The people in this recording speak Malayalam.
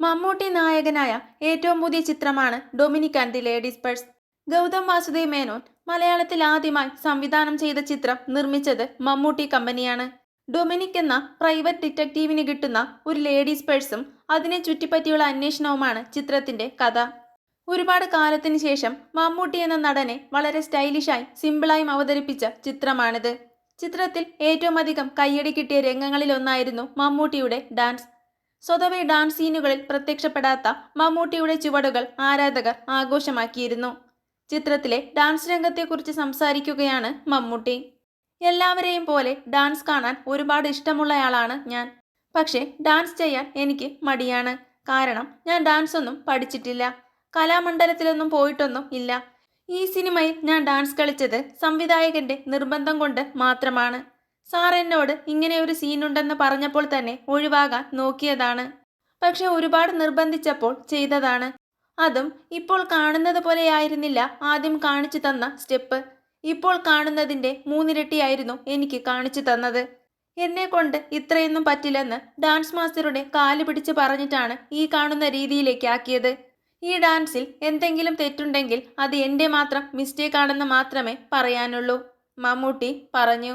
മമ്മൂട്ടി നായകനായ ഏറ്റവും പുതിയ ചിത്രമാണ് Dominic and the Ladies Purse. Gautham Vasudev Menon മലയാളത്തിൽ ആദ്യമായി സംവിധാനം ചെയ്ത ചിത്രം നിർമ്മിച്ചത് മമ്മൂട്ടി കമ്പനിയാണ്. ഡൊമിനിക് എന്ന പ്രൈവറ്റ് ഡിറ്റക്റ്റീവിന് കിട്ടുന്ന ഒരു ലേഡീസ് പേഴ്സും അതിനെ ചുറ്റിപ്പറ്റിയുള്ള അന്വേഷണവുമാണ് ചിത്രത്തിന്റെ കഥ. ഒരുപാട് കാലത്തിന് ശേഷം മമ്മൂട്ടി എന്ന നടനെ വളരെ സ്റ്റൈലിഷായി സിമ്പിളായും അവതരിപ്പിച്ച ചിത്രമാണിത്. ചിത്രത്തിൽ ഏറ്റവും അധികം കയ്യടി കിട്ടിയ രംഗങ്ങളിലൊന്നായിരുന്നു മമ്മൂട്ടിയുടെ ഡാൻസ്. സ്വതവേ ഡാൻസ് സീനുകളിൽ പ്രത്യക്ഷപ്പെടാത്ത മമ്മൂട്ടിയുടെ ചുവടുകൾ ആരാധകർ ആഘോഷമാക്കിയിരുന്നു. ചിത്രത്തിലെ ഡാൻസ് രംഗത്തെക്കുറിച്ച് സംസാരിക്കുകയാണ് മമ്മൂട്ടി. എല്ലാവരെയും പോലെ ഡാൻസ് കാണാൻ ഒരുപാട് ഇഷ്ടമുള്ളയാളാണ് ഞാൻ. പക്ഷേ ഡാൻസ് ചെയ്യാൻ എനിക്ക് മടിയാണ്. കാരണം ഞാൻ ഡാൻസ് ഒന്നും പഠിച്ചിട്ടില്ല. കലാമണ്ഡലത്തിലൊന്നും പോയിട്ടൊന്നും ഇല്ല. ഈ സിനിമയിൽ ഞാൻ ഡാൻസ് കളിച്ചത് സംവിധായകന്റെ നിർബന്ധം കൊണ്ട് മാത്രമാണ്. സാർ എന്നോട് ഇങ്ങനെ ഒരു സീനുണ്ടെന്ന് പറഞ്ഞപ്പോൾ തന്നെ ഒഴിവാകാൻ നോക്കിയതാണ്. പക്ഷെ ഒരുപാട് നിർബന്ധിച്ചപ്പോൾ ചെയ്തതാണ്. അതും ഇപ്പോൾ കാണുന്നത് പോലെയായിരുന്നില്ല ആദ്യം കാണിച്ചു തന്ന സ്റ്റെപ്പ്. ഇപ്പോൾ കാണുന്നതിന്റെ മൂന്നിരട്ടിയായിരുന്നു എനിക്ക് കാണിച്ചു തന്നത്. എന്നെ കൊണ്ട് ഇത്രയൊന്നും പറ്റില്ലെന്ന് ഡാൻസ് മാസ്റ്ററുടെ കാൽ പിടിച്ച് പറഞ്ഞിട്ടാണ് ഈ കാണുന്ന രീതിയിലേക്ക് ആക്കിയത്. ഈ ഡാൻസിൽ എന്തെങ്കിലും തെറ്റുണ്ടെങ്കിൽ അത് എന്റെ മാത്രം മിസ്റ്റേക്ക് ആണെന്ന് മാത്രമേ പറയാനുള്ളൂ. മമ്മൂട്ടി പറഞ്ഞു.